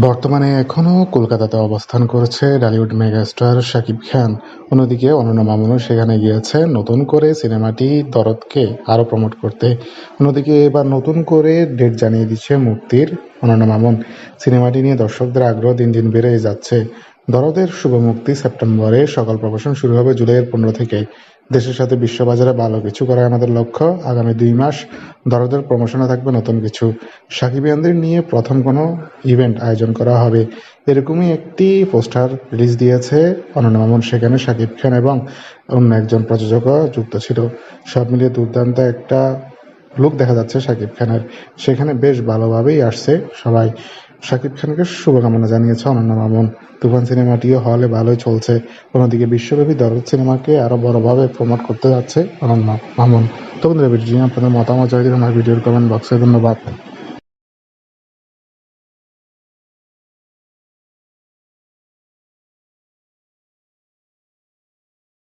বর্তমানে এখনও কলকাতাতে অবস্থান করছে ঢালিউড মেগাস্টার শাকিব খান। অন্যদিকে অনন্যা মামুনও সেখানে গিয়েছে নতুন করে সিনেমাটি দরদকে আরও প্রমোট করতে। অন্যদিকে এবার নতুন করে ডেট জানিয়ে দিচ্ছে মুক্তির অনন্যা মামুন। সিনেমাটি নিয়ে দর্শকদের আগ্রহ দিন দিন বেড়ে যাচ্ছে। দরদের শুভ মুক্তি সেপ্টেম্বরে সকল প্রকাশন শুরু হবে জুলাইয়ের পনেরো থেকে। দেশের সাথে বিশ্ববাজারে ভালো কিছু করাই আমাদের লক্ষ্য। আগামী দুই মাস দরদের প্রমোশনে থাকবে নতুন কিছু। সাকিবিয়ানদের নিয়ে প্রথম কোনো ইভেন্ট আয়োজন করা হবে। এরকমই একটি পোস্টার রিলিজ দিয়েছে অনন্য সেখানে সাকিব খান এবং অন্য একজন প্রযোজকও যুক্ত ছিল। সব মিলিয়ে দুর্দান্ত একটা লুক দেখা যাচ্ছে শাকিব খানের। সেখানে বেশ ভালোভাবেই আসছে সবাই। শাকিব খানকে শুভকামনা জানিয়েছে অনন্য মামুন। তুফান সিনেমাটিও হলে ভালোই চলছে। অন্যদিকে বিশ্বব্যাপী দরদ সিনেমাকে আরও বড়ভাবে প্রমোট করতে যাচ্ছে অনন্য মামুন। তো বন্ধুরা ভিডিও আপনাদের মতামত চাই আমার ভিডিওর কমেন্ট বক্সে ধন্যবাদ।